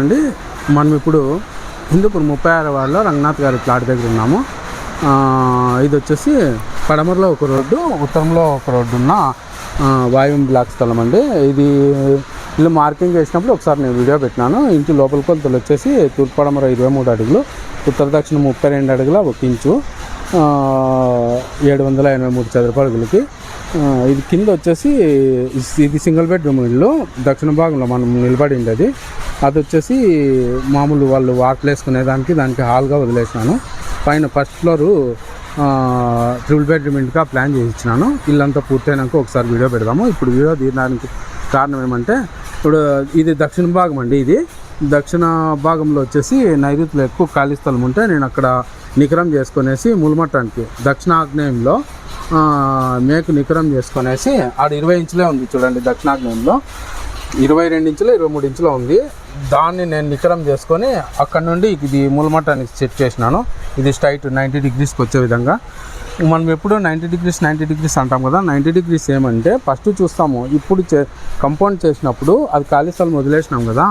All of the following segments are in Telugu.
అండి మనం ఇప్పుడు హిందూపూర్ ముప్పై ఆరు వాడలో రంగనాథ్ గారి ప్లాట్ దగ్గర ఉన్నాము. ఇది వచ్చేసి పడమరలో ఒక రోడ్డు ఉత్తరంలో ఒక రోడ్డు ఉన్న వాయుం బ్లాక్ స్థలం అండి. ఇది ఇల్లు మార్కింగ్ వేసినప్పుడు ఒకసారి నేను వీడియో పెట్టినాను. ఇంటి లోపల కొలతలు వచ్చేసి తూర్పు పడమర ఇరవై మూడు అడుగులు ఉత్తర దక్షిణ ముప్పై రెండు అడుగుల ఒక ఇంచు ఏడు వందల ఎనభై మూడు చదరపు అడుగులకి. ఇది కింద వచ్చేసి ఇది సింగిల్ బెడ్రూమ్ ఇల్లు. దక్షిణ భాగంలో మనం నిలబడి అది అది వచ్చేసి మామూలు వాళ్ళు వాకిలు వేసుకునే దానికి దానికి హాల్గా వదిలేసినాను. పైన ఫస్ట్ ఫ్లోరు ట్రిపుల్ బెడ్రూమ్ ఇంటిగా ప్లాన్ చేసి ఇచ్చినాను ఇల్లంతా పూర్తయినాక ఒకసారి వీడియో పెడదాము. ఇప్పుడు వీడియో తీయడానికి కారణం ఏమంటే ఇప్పుడు ఇది దక్షిణ భాగం అండి ఇది. దక్షిణ భాగంలో వచ్చేసి నైరుతిలో ఎక్కువ ఖాళీ స్థలం ఉంటే నేను అక్కడ నికరం చేసుకునేసి ముల్మట్టానికి దక్షిణ ఆగ్నేయంలో మేకు నికరం చేసుకునేసి ఆడ ఇరవై ఇంచులే ఉంది చూడండి దక్షిణాగ్నేయంలో ఇరవై రెండు ఇంచులు ఇరవై మూడు ఇంచులో ఉంది. దాన్ని నేను నికరం చేసుకొని అక్కడ నుండి ఇది మూలమట్టానికి సెట్ చేసినాను. ఇది స్ట్రైట్ నైంటీ డిగ్రీస్కి వచ్చే విధంగా. మనం ఎప్పుడు నైంటీ డిగ్రీస్ నైంటీ డిగ్రీస్ అంటాం కదా నైంటీ డిగ్రీస్ ఏమంటే ఫస్ట్ చూస్తాము. ఇప్పుడు చే కంపౌండ్ చేసినప్పుడు అది ఖాళీ స్థలం వదిలేసినాం కదా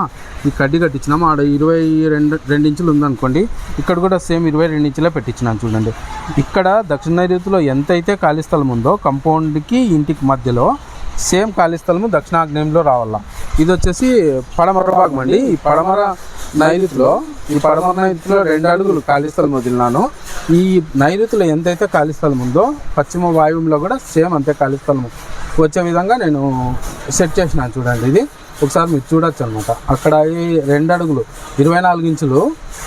ఈ కడ్డీ కట్టించినాము ఆడ ఇరవై రెండు రెండు ఇంచులు ఉందనుకోండి ఇక్కడ కూడా సేమ్ ఇరవై రెండు ఇంచులే పెట్టించినాను చూడండి. ఇక్కడ దక్షిణ నైరుతిలో ఎంతైతే ఖాళీ స్థలం ఉందో కంపౌండ్కి ఇంటికి మధ్యలో సేమ్ ఖాళీ స్థలము దక్షిణాగ్నేయంలో రావాలా. ఇది వచ్చేసి పడమర భాగం అండి. ఈ పడమర నైరుతిలో ఈ పడమర నైరుతిలో రెండు అడుగులు ఖాళీ స్థలం వదిలినాను. ఈ నైరుతిలో ఎంతైతే ఖాళీ స్థలం ఉందో పశ్చిమ వాయువులో కూడా సేమ్ అంతే ఖాళీ స్థలం వచ్చే విధంగా నేను సెట్ చేసినాను చూడండి ఇది. ఒకసారి మీరు చూడొచ్చు అనమాట అక్కడ ఈ రెండు అడుగులు ఇరవై నాలుగు ఇంచులు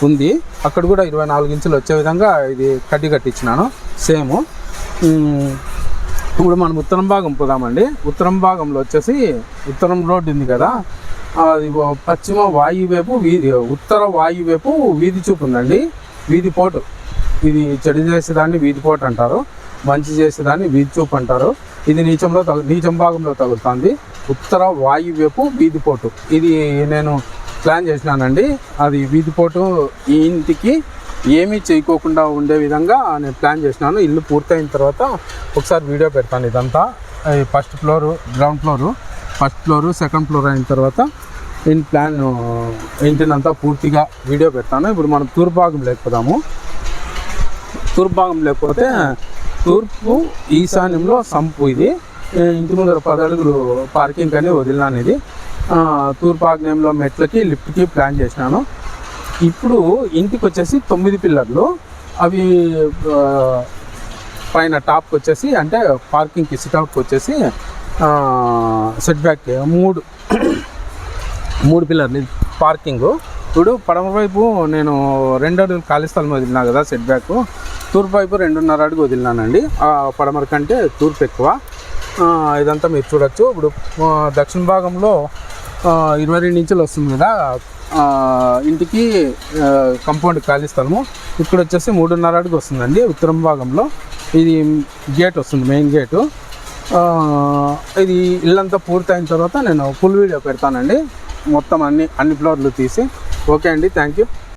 ఉంది. అక్కడ కూడా ఇరవై నాలుగు ఇంచులు వచ్చే విధంగా ఇది కట్టి కట్టించినాను. సేమ్. ఇప్పుడు మనం ఉత్తరం భాగం పోదామండి. ఉత్తరం భాగంలో వచ్చేసి ఉత్తరం రోడ్డు ఉంది కదా. అది పశ్చిమ వాయు వైపు వీధి ఉత్తర వాయు వైపు వీధి చూపు ఉందండి. వీధి పోటు. ఇది చెడు చేసేదాన్ని వీధి పోటు అంటారు. మంచి చేసేదాన్ని వీధి చూపు అంటారు. ఇది నీచంలో తగు నీచం భాగంలో తగులుతుంది. ఉత్తర వాయు వైపు వీధి పోటు. ఇది నేను ప్లాన్ చేసినానండి. అది వీధి పోటు ఈ ఇంటికి ఏమీ చేయకోకుండా ఉండే విధంగా నేను ప్లాన్ చేసినాను. ఇల్లు పూర్తయిన తర్వాత ఒకసారి వీడియో పెడతాను ఇదంతా. First floor ground floor first floor second floor అయిన తర్వాత నేను ప్లాన్ ఇంటినంతా పూర్తిగా వీడియో పెడతాను. ఇప్పుడు మనం తూర్భాగం లేకపోదాము. తూర్భాగం లేకపోతే తూర్పు ఈశాన్యంలో సంపు ఇది. ఇంటి ముందర పదడుగులు పార్కింగ్ అని వదిలినాను ఇది. తూర్పు ఆగ్నేయంలో మెట్లకి లిఫ్ట్కి ప్లాన్ చేసినాను. ఇప్పుడు ఇంటికి వచ్చేసి తొమ్మిది పిల్లర్లు. అవి పైన టాప్కి వచ్చేసి అంటే పార్కింగ్కి సిట్అవుట్కి వచ్చేసి సెట్ బ్యాక్ మూడు మూడు పిల్లర్లు పార్కింగ్. ఇప్పుడు పడమ వైపు నేను రెండు అడుగులు ఖాళీ స్థలం వదిలినా కదా సెట్ బ్యాక్ తూర్పు వైపు రెండున్నర అడుగు వదిలినానండి. ఆ పడమర కంటే తూర్పు ఎక్కువ. ఇదంతా మీరు చూడొచ్చు. ఇప్పుడు దక్షిణ భాగంలో ఇరవై రెండు ఇంచులు వస్తుంది కదా ఇంటికి కంపౌండ్ ఖాళీ స్థలము. ఇక్కడ వచ్చేసి మూడున్నర అడుగు వస్తుందండి ఉత్తరం భాగంలో. ఇది గేట్ వస్తుంది మెయిన్ గేటు ఇది ఇల్లంతా పూర్తయిన తర్వాత నేను ఫుల్ వీడియో పెడతానండి. మొత్తం అన్ని అన్ని ఫ్లోర్లు తీసి. ఓకే అండి థ్యాంక్ యూ